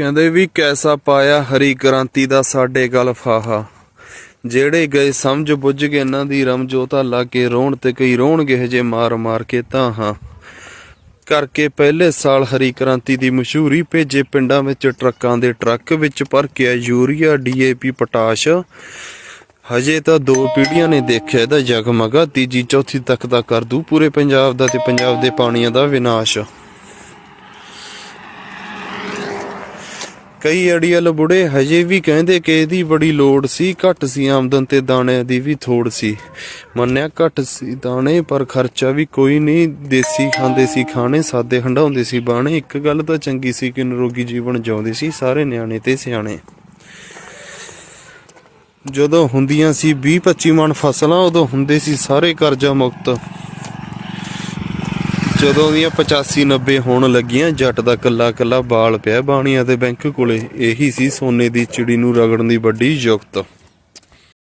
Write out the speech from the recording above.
ਕਹਿੰਦੇ ਵੀ ਕੈਸਾ ਪਾਇਆ ਹਰੀ ਕ੍ਰਾਂਤੀ ਦਾ ਸਾਡੇ ਗਲ ਫਾਹਾ। ਜਿਹੜੇ ਗਏ ਸਮਝ ਬੁੱਝ ਕੇ ਇਹਨਾਂ ਦੀ ਰਮਜੋਤਾ ਲਾ ਕੇ ਰੋਣ ਤੇ ਕਈ ਰੋਣਗੇ ਹਜੇ ਮਾਰ ਮਾਰ ਕੇ ਤਾਂ ਹਾਂ। ਕਰਕੇ ਪਹਿਲੇ ਸਾਲ ਹਰੀ ਕ੍ਰਾਂਤੀ ਦੀ ਮਸ਼ਹੂਰੀ ਭੇਜੇ ਪਿੰਡਾਂ ਵਿੱਚ ਟਰੱਕਾਂ ਦੇ ਟਰੱਕ ਵਿੱਚ ਭਰ ਕੇ ਆ ਯੂਰੀਆ ਡੀਏਪੀ ਪੋਟਾਸ਼। ਹਜੇ ਤਾਂ ਦੋ ਪੀੜ੍ਹੀਆਂ ਨੇ ਦੇਖਿਆ ਇਹਦਾ ਜਗਮਗਾ, ਤੀਜੀ, ਚੌਥੀ ਤੱਕ ਦਾ ਕਰ ਦੂ ਪੂਰੇ ਪੰਜਾਬ ਦਾ ਤੇ ਪੰਜਾਬ ਦੇ ਪਾਣੀਆਂ ਦਾ ਵਿਨਾਸ਼। ਕਈ ਅੜੀਅਲ ਬੁੜੇ ਹਜੇ ਵੀ ਕਹਿੰਦੇ ਕਿ ਇਹਦੀ ਬੜੀ ਲੋੜ ਸੀ, ਘੱਟ ਸੀ ਆਮਦਨ ਤੇ ਦਾਣਿਆਂ ਦੀ ਵੀ ਥੋੜ ਸੀ। ਮੰਨਿਆ ਘੱਟ ਸੀ ਦਾਣੇ, ਪਰ ਖਰਚਾ ਵੀ ਕੋਈ ਨਹੀਂ। ਦੇਸੀ ਖਾਂਦੇ ਸੀ ਖਾਣੇ, ਸਾਦੇ ਹੰਡਾਉਂਦੇ ਸੀ ਬਾਣੇ। ਇੱਕ ਗੱਲ ਤਾਂ ਚੰਗੀ ਸੀ ਕਿ ਨਿਰੋਗੀ ਜੀਵਨ ਜਿਉਂਦੇ ਸੀ ਸਾਰੇ ਨਿਆਣੇ ਤੇ ਸਿਆਣੇ। ਜਦੋਂ ਹੁੰਦੀਆਂ ਸੀ 20 25 ਮਣ ਫਸਲਾਂ, ਉਦੋਂ ਹੁੰਦੇ ਸੀ ਸਾਰੇ ਕਰਜ਼ਾ ਮੁਕਤ। ਜਦੋਂ ਦੀਆਂ 85 90 ਹੋਣ ਲੱਗੀਆਂ, ਜੱਟ ਦਾ ਕੱਲਾ ਕੱਲਾ ਬਾਲ ਪਿਆ ਬਾਣੀਆਂ ਤੇ ਬੈਂਕ ਕੋਲੇ। ਇਹੀ ਸੀ ਸੋਨੇ ਦੀ ਚਿੜੀ ਨੂੰ ਰਗੜਨ ਦੀ ਵੱਡੀ ਯੁਕਤ।